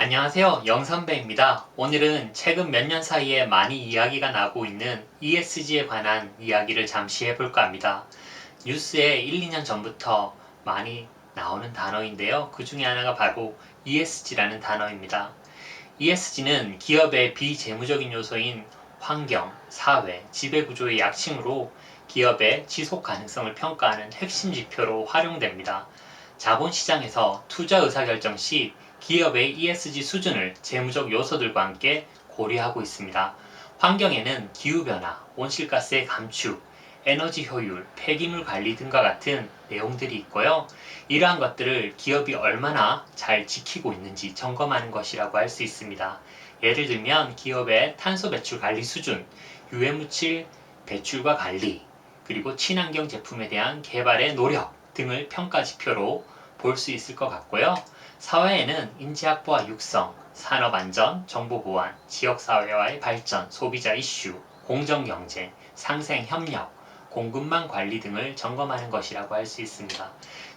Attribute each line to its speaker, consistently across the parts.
Speaker 1: 안녕하세요. 영선배입니다. 오늘은 최근 몇 년 사이에 많이 이야기가 나고 있는 ESG에 관한 이야기를 잠시 해볼까 합니다. 뉴스에 1, 2년 전부터 많이 나오는 단어인데요. 그 중에 하나가 바로 ESG라는 단어입니다. ESG는 기업의 비재무적인 요소인 환경, 사회, 지배구조의 약칭으로 기업의 지속 가능성을 평가하는 핵심 지표로 활용됩니다. 자본시장에서 투자 의사결정 시 기업의 ESG 수준을 재무적 요소들과 함께 고려하고 있습니다. 환경에는 기후변화, 온실가스의 감축, 에너지 효율, 폐기물 관리 등과 같은 내용들이 있고요. 이러한 것들을 기업이 얼마나 잘 지키고 있는지 점검하는 것이라고 할 수 있습니다. 예를 들면 기업의 탄소 배출 관리 수준, 유해물질 배출과 관리, 그리고 친환경 제품에 대한 개발의 노력 등을 평가 지표로 볼 수 있을 것 같고요. 사회에는 인지확보와 육성, 산업안전, 정보보안, 지역사회와의 발전, 소비자 이슈, 공정경제, 상생협력, 공급망 관리 등을 점검하는 것이라고 할 수 있습니다.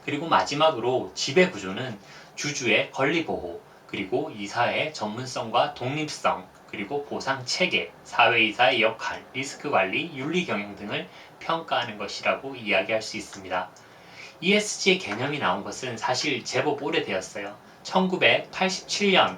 Speaker 1: 그리고 마지막으로 지배구조는 주주의 권리보호, 그리고 이사의 전문성과 독립성, 그리고 보상 체계, 사회이사의 역할, 리스크 관리, 윤리 경영 등을 평가하는 것이라고 이야기할 수 있습니다. ESG의 개념이 나온 것은 사실 제법 오래되었어요. 1987년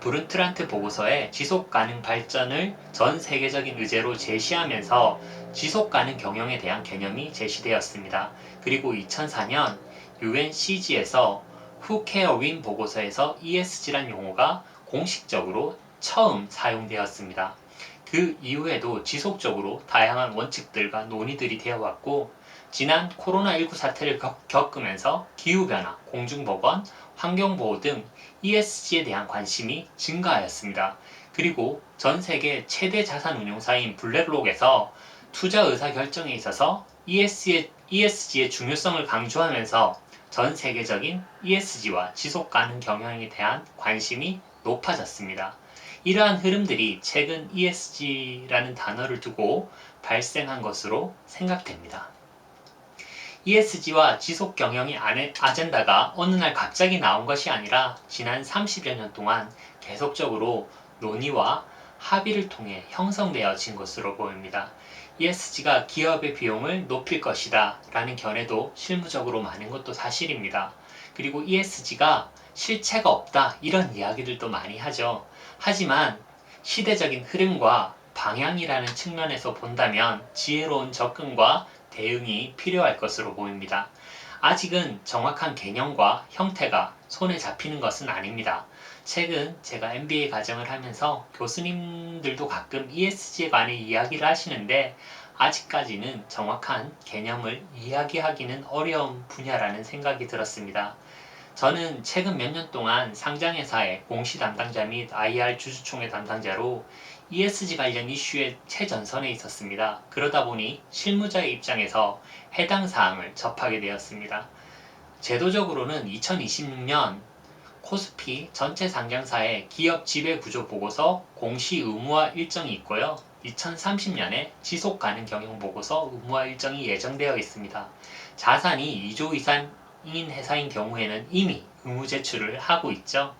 Speaker 1: 브룬트란트 보고서에 지속 가능 발전을 전 세계적인 의제로 제시하면서 지속 가능 경영에 대한 개념이 제시되었습니다. 그리고 2004년 UNCG에서 Win 보고서에서 ESG란 용어가 공식적으로 처음 사용되었습니다. 그 이후에도 지속적으로 다양한 원칙들과 논의들이 되어 왔고 지난 코로나19 사태를 겪으면서 기후변화, 공중보건, 환경보호 등 ESG에 대한 관심이 증가하였습니다. 그리고 전 세계 최대 자산 운용사인 블랙록에서 투자 의사 결정에 있어서 ESG의, ESG의 중요성을 강조하면서 전 세계적인 ESG와 지속 가능 경영에 대한 관심이 높아졌습니다. 이러한 흐름들이 최근 ESG라는 단어를 두고 발생한 것으로 생각됩니다. ESG와 지속 경영의 아젠다가 어느 날 갑자기 나온 것이 아니라 지난 30여 년 동안 계속적으로 논의와 합의를 통해 형성되어진 것으로 보입니다. ESG가 기업의 비용을 높일 것이다 라는 견해도 실무적으로 많은 것도 사실입니다. 그리고 ESG가 실체가 없다 이런 이야기들도 많이 하죠. 하지만 시대적인 흐름과 방향이라는 측면에서 본다면 지혜로운 접근과 대응이 필요할 것으로 보입니다. 아직은 정확한 개념과 형태가 손에 잡히는 것은 아닙니다. 최근 제가 MBA 과정을 하면서 교수님들도 가끔 ESG에 관해 이야기를 하시는데 아직까지는 정확한 개념을 이야기하기는 어려운 분야라는 생각이 들었습니다. 저는 최근 몇 년 동안 상장회사의 공시 담당자 및 IR 주주총회 담당자로 ESG 관련 이슈의 최전선에 있었습니다. 그러다 보니 실무자의 입장에서 해당 사항을 접하게 되었습니다. 제도적으로는 2026년 코스피 전체 상장사의 기업 지배 구조 보고서 공시 의무화 일정이 있고요. 2030년에 지속 가능 경영 보고서 의무화 일정이 예정되어 있습니다. 자산이 2조 이상 인 회사인 경우에는 이미 의무 제출을 하고 있죠.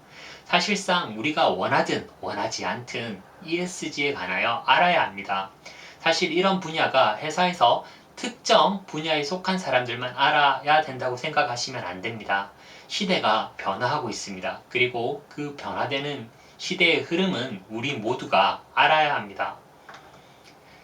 Speaker 1: 사실상 우리가 원하든 원하지 않든 ESG에 관하여 알아야 합니다. 사실 이런 분야가 회사에서 특정 분야에 속한 사람들만 알아야 된다고 생각하시면 안 됩니다. 시대가 변화하고 있습니다. 그리고 그 변화되는 시대의 흐름은 우리 모두가 알아야 합니다.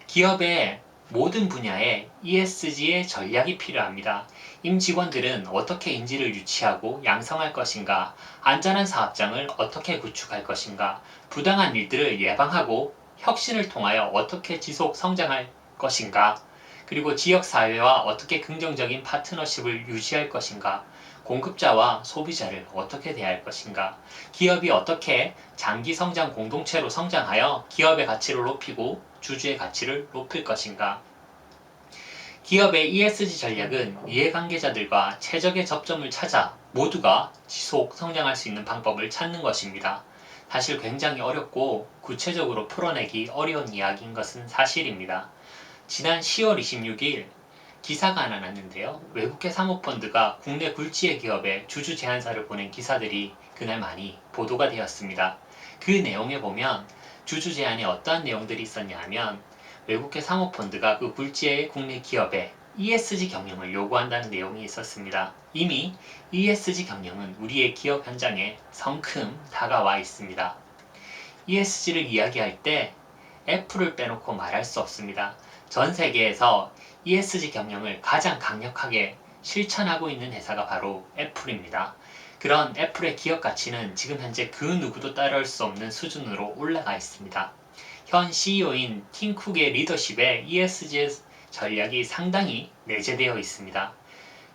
Speaker 1: 기업의 모든 분야에 ESG의 전략이 필요합니다. 임직원들은 어떻게 인지를 유치하고 양성할 것인가, 안전한 사업장을 어떻게 구축할 것인가, 부당한 일들을 예방하고 혁신을 통하여 어떻게 지속 성장할 것인가, 그리고 지역사회와 어떻게 긍정적인 파트너십을 유지할 것인가, 공급자와 소비자를 어떻게 대할 것인가, 기업이 어떻게 장기 성장 공동체로 성장하여 기업의 가치를 높이고 주주의 가치를 높일 것인가, 기업의 ESG 전략은 이해관계자들과 최적의 접점을 찾아 모두가 지속 성장할 수 있는 방법을 찾는 것입니다. 사실 굉장히 어렵고 구체적으로 풀어내기 어려운 이야기인 것은 사실입니다. 지난 10월 26일 기사가 하나 났는데요. 외국계 사모펀드가 국내 굴지의 기업에 주주 제안사를 보낸 기사들이 그날 많이 보도가 되었습니다. 그 내용에 보면 주주 제안에 어떠한 내용들이 있었냐 하면 외국계 사모펀드가 그 굴지의 국내 기업에 ESG 경영을 요구한다는 내용이 있었습니다. 이미 ESG 경영은 우리의 기업 현장에 성큼 다가와 있습니다. ESG를 이야기할 때 애플을 빼놓고 말할 수 없습니다. 전 세계에서 ESG 경영을 가장 강력하게 실천하고 있는 회사가 바로 애플입니다. 그런 애플의 기업 가치는 지금 현재 그 누구도 따라올 수 없는 수준으로 올라가 있습니다. 현 CEO인 팀 쿡의 리더십에 ESG 전략이 상당히 내재되어 있습니다.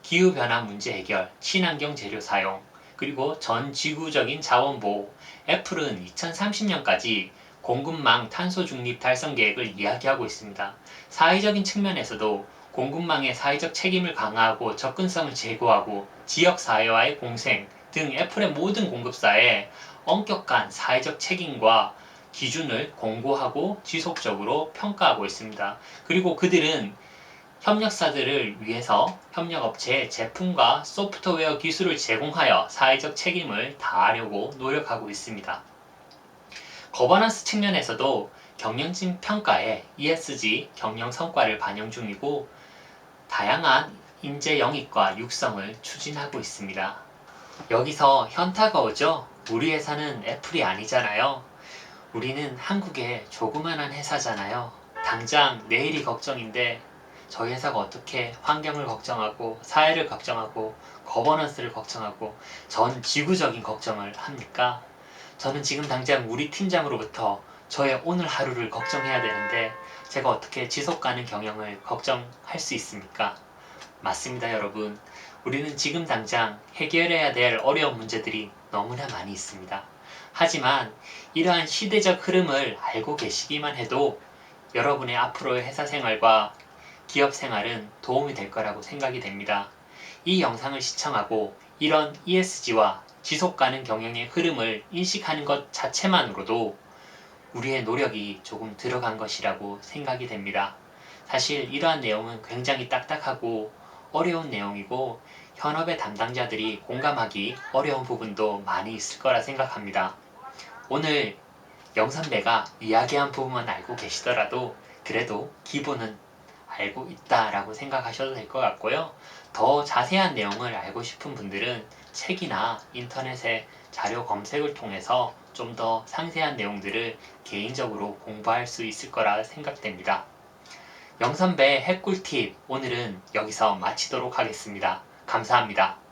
Speaker 1: 기후변화 문제 해결, 친환경 재료 사용, 그리고 전 지구적인 자원 보호, 애플은 2030년까지 공급망 탄소 중립 달성 계획을 이야기하고 있습니다. 사회적인 측면에서도 공급망의 사회적 책임을 강화하고 접근성을 제고하고 지역 사회와의 공생 등 애플의 모든 공급사에 엄격한 사회적 책임과 기준을 공고하고 지속적으로 평가하고 있습니다. 그리고 그들은 협력사들을 위해서 협력업체에 제품과 소프트웨어 기술을 제공하여 사회적 책임을 다하려고 노력하고 있습니다. 거버넌스 측면에서도 경영진 평가에 ESG 경영 성과를 반영 중이고 다양한 인재 영입과 육성을 추진하고 있습니다. 여기서 현타가 오죠? 우리 회사는 애플이 아니잖아요. 우리는 한국의 조그만한 회사잖아요. 당장 내일이 걱정인데 저희 회사가 어떻게 환경을 걱정하고 사회를 걱정하고 거버넌스를 걱정하고 전 지구적인 걱정을 합니까? 저는 지금 당장 우리 팀장으로부터 저의 오늘 하루를 걱정해야 되는데 제가 어떻게 지속 가능 경영을 걱정할 수 있습니까? 맞습니다, 여러분. 우리는 지금 당장 해결해야 될 어려운 문제들이 너무나 많이 있습니다. 하지만 이러한 시대적 흐름을 알고 계시기만 해도 여러분의 앞으로의 회사 생활과 기업 생활은 도움이 될 거라고 생각이 됩니다. 이 영상을 시청하고 이런 ESG와 지속 가능 경영의 흐름을 인식하는 것 자체만으로도 우리의 노력이 조금 들어간 것이라고 생각이 됩니다. 사실 이러한 내용은 굉장히 딱딱하고 어려운 내용이고 현업의 담당자들이 공감하기 어려운 부분도 많이 있을 거라 생각합니다. 오늘 영선배가 이야기한 부분만 알고 계시더라도 그래도 기본은 알고 있다라고 생각하셔도 될 것 같고요. 더 자세한 내용을 알고 싶은 분들은 책이나 인터넷의 자료 검색을 통해서 좀 더 상세한 내용들을 개인적으로 공부할 수 있을 거라 생각됩니다. 영선배 핵꿀팁 오늘은 여기서 마치도록 하겠습니다. 감사합니다.